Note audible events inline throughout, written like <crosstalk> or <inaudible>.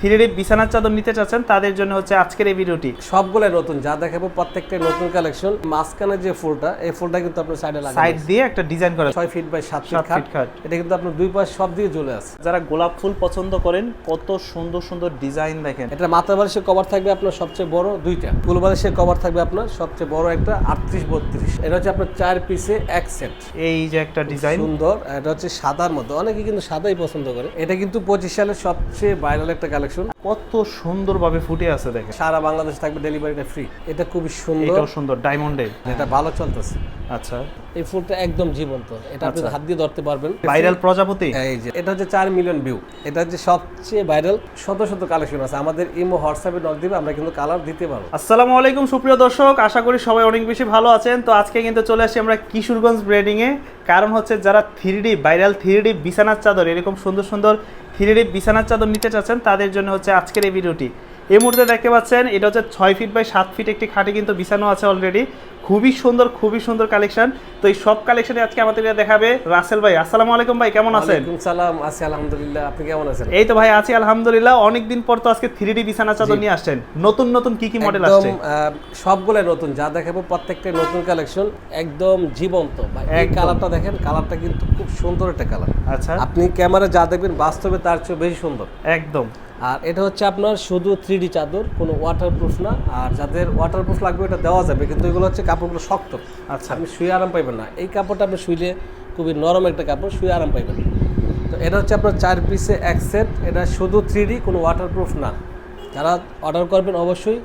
Three বিছানার চাদর নিতে চাচ্ছেন তাদের জন্য হচ্ছে আজকের এই ভিডিওটি। সবগুলো নতুন যা দেখাবো প্রত্যেকটা নতুন কালেকশন মাঝখানে যে ফুলটা এই ফুলটা কিন্তু আপনার সাইডে লাগানো সাইড দিয়ে একটা ডিজাইন করা ছয় ফিট বাই সাত সাত ফিট খাট। এটা কিন্তু আপনার দুই পাশ সব দিকে চলে আসে যারা গোলাপ ফুল পছন্দ করেন কত সুন্দর সুন্দর ডিজাইন দেখেন। এটা মাথা বালিশের কভার থাকবে আপনার সবচেয়ে বড় দুইটা। ফুল বালিশের কভার থাকবে আপনার সবচেয়ে বড় একটা আটত্রিশ বত্রিশ। এটা হচ্ছে আপনার চার পিসে এক সেট এই যে একটা ডিজাইন সুন্দর এটা হচ্ছে সাদার মধ্যে অনেকে কিন্তু সাদাই পছন্দ করে। এটা কিন্তু পঁচিশ সালের সবচেয়ে ভাইরাল একটা কালেকশন কত সুন্দরভাবে ফুটে আছে দেখেন। সারা বাংলাদেশ থাকবে ডেলিভারিটা ফ্রি এটা খুবই সুন্দর। এটাও সুন্দর ডায়মন্ডে এটা ভালো চলতেছে। আচ্ছা। এই ফুলটা একদম জীবন্ত। এটা আপনি হাত দিয়ে ধরতে পারবেন। ভাইরাল প্রজাপতি? এই যে এটা হচ্ছে চার মিলিয়ন ভিউ এটা হচ্ছে সবচেয়ে ভাইরাল শত শত কালেকশন আছে। আমাদের ইমো হোয়াটসঅ্যাপে নক দিবে আমরা কিন্তু কালার দিতে পারব। আসসালামু আলাইকুম সুপ্রিয় দর্শক। আশা করি সবাই অনেক বেশি ভালো আছেন। তো আজকে কিন্তু চলে আসি আমরা কিশোরগঞ্জ ব্রেডিং এ। কারণ হচ্ছে যারা three D viral three D বিছানার চাদর এরকম সুন্দর সুন্দর ডি বিছানার চাদর নিতে চাচ্ছেন তাদের জন্য হচ্ছে আজকের এই ভিডিওটি। এই মুহূর্তে দেখতে পাচ্ছেন এটা হচ্ছে ছয় ফিট বাই সাত ফিট একটি খাটে কিন্তু বিছানো আছে অলরেডি খুবই সুন্দর খুবই সুন্দর কালেকশন তো এই সব কালেকশনে আজকে আমাদের দেখাবে রাসেল ভাই। আসসালামু আলাইকুম ভাই কেমন আছেন? সালাম আছি আলহামদুলিল্লাহ। আপনি কেমন আছেন? এই তো ভাই আছি আলহামদুলিল্লাহ। অনেকদিন পর তো আজকে থ্রি ডি বিছানা চাদর নিয়ে আসছেন। নতুন নতুন কি কি মডেল আসছে? আহ, সবগুলাই নতুন। যা দেখাবো প্রত্যেকটা নতুন কালেকশন একদম জীবন্ত। এই। কালারটা দেখেন কালারটা কিন্তু খুব সুন্দর একটা কালার আচ্ছা। আপনি ক্যামেরা যা দেখবেন বাস্তবে তার চেয়ে বেশি সুন্দর। একদম। আর এটা হচ্ছে আপনার শুধু থ্রি ডি চাদর, কোনো ওয়াটারপ্রুফ না। আর যাদের ওয়াটারপ্রুফ লাগবে, এটা দেওয়া যাবে, কিন্তু এগুলো হচ্ছে কাপড়গুলো শক্ত। আচ্ছা আপনি শুয়ে আরাম পাইবেন না। এই কাপড়টা আপনি শুইলে খুবই নরম একটা কাপড়, শুয়ে আরাম পাইবেন। তো এটা হচ্ছে আপনার চার পিসে এক সেট এটা শুধু থ্রি ডি কোনো ওয়াটারপ্রুফ না। যারা অর্ডার করবেন, অবশ্যই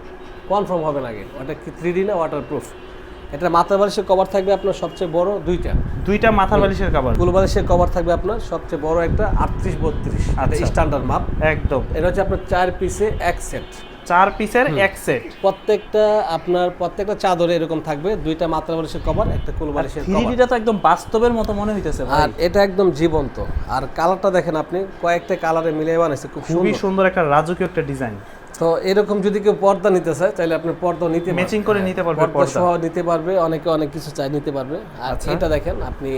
কনফার্ম হবেন আগে। ওটা কি থ্রি ডি না ওয়াটারপ্রুফ এটা মাথা বালিশের কভার থাকবে আপনার সবচেয়ে বড় দুইটা। দুইটা মাথার বালিশের কাবার ফুল বালিশের কভার থাকবে আপনার সবচেয়ে বড় একটা আটত্রিশ বত্রিশ। আচ্ছা। স্ট্যান্ডার্ড মাপ একদম। এটা হচ্ছে আপনার চার পিসে এক সেট চার পিসের এক সেট প্রত্যেকটা আপনার প্রত্যেকটা চাদরে এরকম থাকবে দুইটা মাত্রা বালিশের কভার একটা কুল বালিশের কভার তো একদম বাস্তবের মতো মনে হইতেছে ভাই। আর এটা একদম জীবন্ত। আর কালারটা দেখেন আপনি কয়েকটা কালারে মিলিয়ে বানাইছে খুব সুন্দর। একটা রাজকীয় একটা ডিজাইন তো এরকম যদি কেউ পর্দা নিতে চায় তাহলে আপনি পর্দা নিতে ম্যাচিং করে নিতে পারবে পর্দা সহ নিতে পারবে অনেকে অনেক কিছু চাই নিতে পারবে। আর আচ্ছা। এটা দেখেন আপনি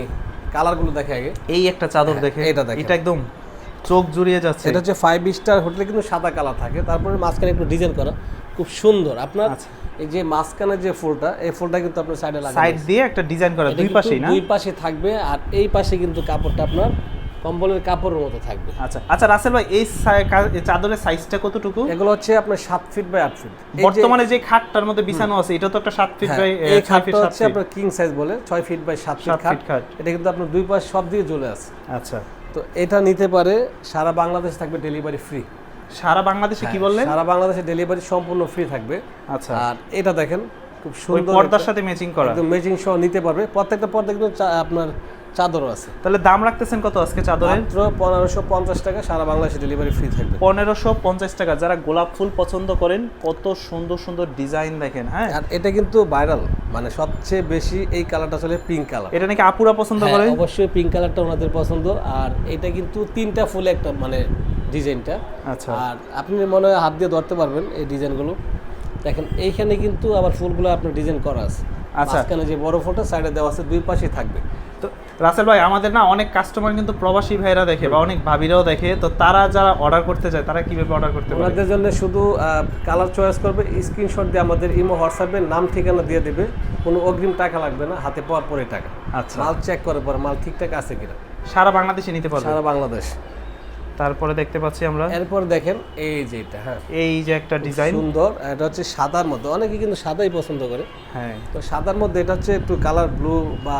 কালারগুলো দেখে আগে। এই একটা চাদর দেখে হ্যাঁ, এটা দেখেন। এটা একদম চোখ জুড়িয়ে যাচ্ছে। এটা হচ্ছে ফাইভ স্টার হোটেলে কিন্তু সাদা কালার থাকে। তারপরে মাঝখানে একটু ডিজাইন করা। খুব সুন্দর। আপনার আচ্ছা। এই যে মাঝখানে যে ফুলটা এই ফুলটা কিন্তু আপনার সাইডে লাগানো সাইড দিয়ে একটা ডিজাইন করা দুই পাশে না? দুই পাশে থাকবে। আর এই পাশে কিন্তু কাপড়টা আপনার কম্বলের কাপড়ের মতো থাকবে। আচ্ছা আচ্ছা রাসেল ভাই এই চাদরের সাইজটা কতটুকু? এগুলো হচ্ছে আপনার সাত ফিট বাই আট ফিট বর্তমানে যে খাটটার মধ্যে বিছানো আছে এটা তো একটা সাত ফিট বাই হ্যাঁ, এই ফিট খাটটা হচ্ছে আপনার কিং সাইজ বলে ছয় ফিট বাই সাত ফিট খাট। এটা কিন্তু আপনার দুই পাশ সব দিকে চলে আসে আচ্ছা। তো এটা নিতে পারে সারা বাংলাদেশ থাকবে ডেলিভারি ফ্রি সারা বাংলাদেশে কি বললেন? সারা বাংলাদেশে ডেলিভারি সম্পূর্ণ ফ্রি থাকবে। আচ্ছা। আর এটা দেখেন খুব সুন্দর পর্দার সাথে ম্যাচিং করা। একদম ম্যাচিং সহ নিতে পারবে। প্রত্যেকটা পর্দা কিন্তু আপনার চাদরও আছে। তাহলে দাম রাখতেছেন কত আজকে চাদরের মাত্র পনেরোশো পঞ্চাশ টাকা সারা বাংলাদেশে ডেলিভারি ফ্রি থাকবে। পনেরোশো পঞ্চাশ টাকা। যারা গোলাপ ফুল পছন্দ করেন কত সুন্দর সুন্দর ডিজাইন দেখেন হ্যাঁ? আর এটা কিন্তু ভাইরাল মানে সবচেয়ে বেশি এই কালারটা চলে পিঙ্ক কালার এটা নাকি আপুরা পছন্দ করে? অবশ্যই পিঙ্ক কালারটা ওনাদের পছন্দ। আর এটা কিন্তু তিনটা ফুল একটা মানে ডিজাইনটা। আচ্ছা। আর আপনি মনে হয় হাত দিয়ে ধরতে পারবেন এই ডিজাইনগুলো। দেখেন এইখানে কিন্তু আবার ফুলগুলো আপনার ডিজাইন করা আছে। আচ্ছা। যে বড় ফটো সাইডে দেওয়া আছে দুই পাশেই থাকবে। তো রাসেল ভাই আমাদের না অনেক কাস্টমার কিন্তু প্রবাসী ভাইরা দেখে বা অনেক ভাবিরাও দেখে। তো তারা যারা অর্ডার করতে চায় তারা কীভাবে অর্ডার করতে পারে? ওনাদের জন্য শুধু কালার চয়েস করবে স্ক্রিনশট দিয়ে আমাদের ইমো হোয়াটসঅ্যাপে নাম ঠিকানা দিয়ে দেবে। কোনো অগ্রিম টাকা লাগবে না হাতে পাওয়ার পরে টাকা। আচ্ছা। মাল চেক করে পরে মাল ঠিকঠাক আছে কিনা। সারা বাংলাদেশে নিতে পারবে? সারা বাংলাদেশ। তারপরে দেখতে পাচ্ছি আমরা। এরপর দেখেন এই যে এটা হ্যাঁ। এই যে একটা ডিজাইন সুন্দর এটা হচ্ছে সাদার মধ্যে। অনেকে কিন্তু সাদাই পছন্দ করে। হ্যাঁ। তো সাদার মধ্যে এটা হচ্ছে একটু কালার ব্লু বা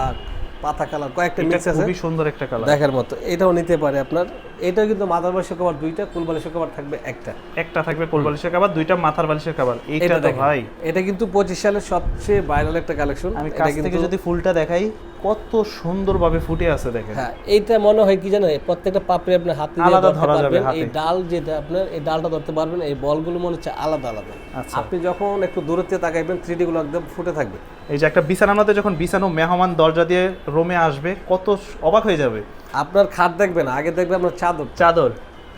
পাতা কালার কয়েকটা মিক্স আছে। খুবই সুন্দর একটা কালার দেখার মতো এটাও নিতে পারে আপনার। এটাও কিন্তু মাথার বালিশের কভার দুইটা কুল বালিশের কভার থাকবে একটা। একটা থাকবে কোল বালিশের কভার দুইটা মাথার বালিশের কভার এইটা তো ভাই। এটা কিন্তু পঁচিশ সালের সবচেয়ে ভাইরাল একটা কালেকশন আমি কাছ থেকে যদি ফুলটা দেখাই কত সুন্দরভাবে ফুটে আছে দেখেন। হ্যাঁ এইটা মনে হয় কি জানেন? প্রত্যেকটা পাপড়ি আপনি হাতে দিয়ে আলাদা ধরা যাবে এই ডাল যেটা আপনার এই ডালটা ধরতে পারবেন। এই বলগুলো মনে হচ্ছে আলাদা আলাদা। আচ্ছা। আপনি যখন একটু দূরত্বে তাকাইবেন থ্রি গুলো একদম ফুটে থাকবে। এই যে একটা মধ্যে যখন বিছানো মেহমান দরজা দিয়ে রোমে আসবে কত অবাক হয়ে যাবে। আপনার খাট দেখবেন আগে দেখবে আপনার চাদর। চাদর।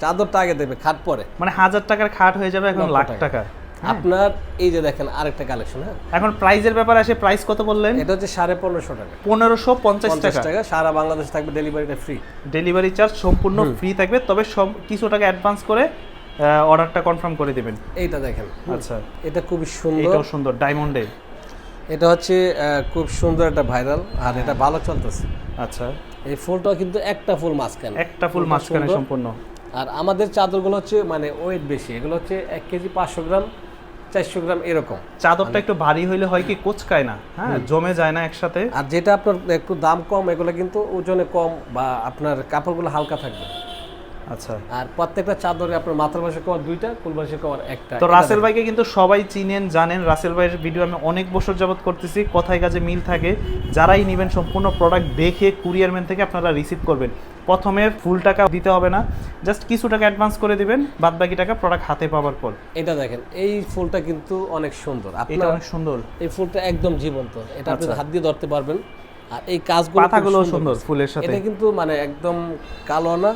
চাদরটা আগে দেখবে খাট পরে। মানে হাজার টাকার খাট হয়ে যাবে এখন লাখ টাকা। টাকা আপনার এই যে দেখেন আরেকটা কালেকশন হ্যাঁ। এখন প্রাইজের ব্যাপারে আসে প্রাইস কত বললেন? এটা হচ্ছে সাড়ে পনেরোশো টাকা। পনেরোশো পঞ্চাশ টাকা। সারা বাংলাদেশ থাকবে ডেলিভারিটা ফ্রি ডেলিভারি চার্জ সম্পূর্ণ ফ্রি থাকবে তবে সব কিছু টাকা অ্যাডভান্স করে অর্ডারটা কনফার্ম করে দিবেন। এইটা দেখেন। আচ্ছা। এটা খুবই সুন্দর। এটাও সুন্দর ডায়মন্ডে এটা হচ্ছে খুব সুন্দর একটা ভাইরাল আর এটা ভালো চলতেছে। আচ্ছা। এই ফুলটা কিন্তু একটা ফুল মাঝখানে। একটা ফুল মাঝখানে সম্পূর্ণ। আর আমাদের চাদরগুলো হচ্ছে মানে ওয়েট বেশি এগুলো হচ্ছে এক কেজি পাঁচশো গ্রাম। চারশো গ্রাম এরকম। চাদরটা একটু ভারী হইলে হয় কি কোচকায় না? হ্যাঁ জমে যায় না একসাথে? আর যেটা আপনার একটু দাম কম এগুলো কিন্তু ওজনে কম বা আপনার কাপড়গুলো হালকা থাকবে। আচ্ছা। আর প্রত্যেকটা চাদরে আপনার মাথার পাশে কভার দুইটা কুল পাশে কভার একটা। তো রাসেল ভাইকে কিন্তু সবাই চিনেন জানেন। রাসেল ভাইয়ের ভিডিও আমি অনেক বছর যাবত করতেছি কথায় কাজে মিল থাকে। যারাই নেবেন সম্পূর্ণ প্রোডাক্ট দেখে কুরিয়ার ম্যান থেকে আপনারা রিসিভ করবেন। প্রথমে ফুল টাকা দিতে হবে না জাস্ট কিছু টাকা অ্যাডভান্স করে দিবেন বাদ বাকি টাকা প্রোডাক্ট হাতে পাওয়ার পর। এটা দেখেন এই ফুলটা কিন্তু অনেক সুন্দর। এটা অনেক সুন্দর। এই ফুলটা একদম জীবন্ত। এটা আপনি আচ্ছা। হাত দিয়ে ধরতে পারবেন। আর এই কাজগুলো পাতাগুলো সুন্দর ফুলের সাথে। এটা কিন্তু মানে একদম কালো না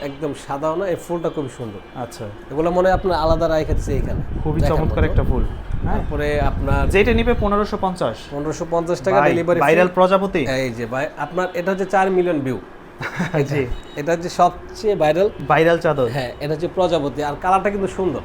একদম সাদাও না এই ফুলটা খুবই সুন্দর। আচ্ছা। এগুলো মনে হয় আপনার আলাদা রায় খেতেছে এখানে। খুবই চমৎকার একটা ফুল। হ্যাঁ। তারপরে আপনার যেটা নিবে পনেরোশো পঞ্চাশ। পনেরোশো পঞ্চাশ টাকা ডেলিভারি ভাইরাল প্রজাপতি। এই যে ভাই আপনার এটা হচ্ছে চার মিলিয়ন ভিউ <laughs> জি। এটা হচ্ছে সবচেয়ে ভাইরাল ভাইরাল চাদর। হ্যাঁ এটা হচ্ছে প্রজাপতি। আর কালারটা কিন্তু সুন্দর।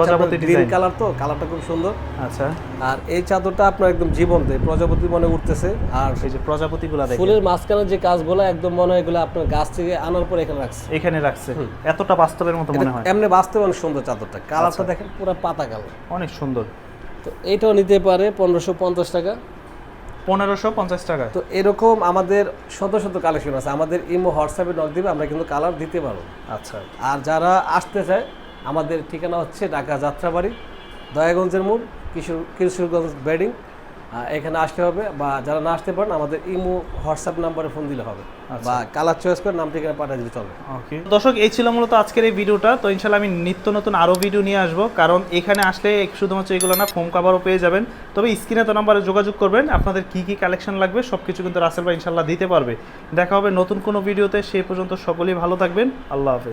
প্রজাপতি গ্রিন কালার তো কালারটা খুব সুন্দর। আচ্ছা। আর এই চাদরটা আপনার একদম জীবন্ত প্রজাপতি মনে উঠতেছে। আর এই যে প্রজাপতিগুলা দেখেন। ফুলের মাঝখানে যে কাজগুলো একদম মনে হয় এগুলো আপনার গাছ থেকে আনার পর এখানে রাখছে। এখানে রাখছে। এতটা বাস্তবের মতো মনে হয়। এমনি বাস্তবে অনেক সুন্দর চাদরটা। কালারটা। দেখেন পুরো পাতা কালার। অনেক সুন্দর। তো এইটাও নিতে পারে পনেরোশো পঞ্চাশ টাকা। পনেরোশো পঞ্চাশ টাকা। তো এরকম আমাদের শত শত কালেকশন আছে। আমাদের ইমো হোয়াটসঅ্যাপে নক দিবে আমরা কিন্তু কালার দিতে পারব। আচ্ছা। আর যারা আসতে চায় আমাদের ঠিকানা হচ্ছে ঢাকা যাত্রাবাড়ি দয়াগঞ্জের মোড় কিশোর কিশোরগঞ্জ বেডিং। এখানে আসতে হবে বা যারা না আসতে পারেন আমাদের ইমো হোয়াটসঅ্যাপ নাম্বারে ফোন দিলে হবে বা কালার চয়েস করে নাম ঠিকানা পাঠিয়ে দিলে চলবে। ওকে। দর্শক এই ছিল মূলত আজকের এই ভিডিওটা। তো ইনশাল্লাহ আমি নিত্য নতুন আরও ভিডিও নিয়ে আসব। কারণ এখানে আসলে শুধুমাত্র এগুলো না ফোম কাভারও পেয়ে যাবেন। তবে স্ক্রিনে তো নাম্বারে যোগাযোগ করবেন। আপনাদের কি কি কালেকশন লাগবে সব কিছু কিন্তু রাসেল ভাই ইনশাল্লাহ দিতে পারবে। দেখা হবে নতুন কোনো ভিডিওতে। সেই পর্যন্ত সকলেই ভালো থাকবেন। আল্লাহ হাফেজ।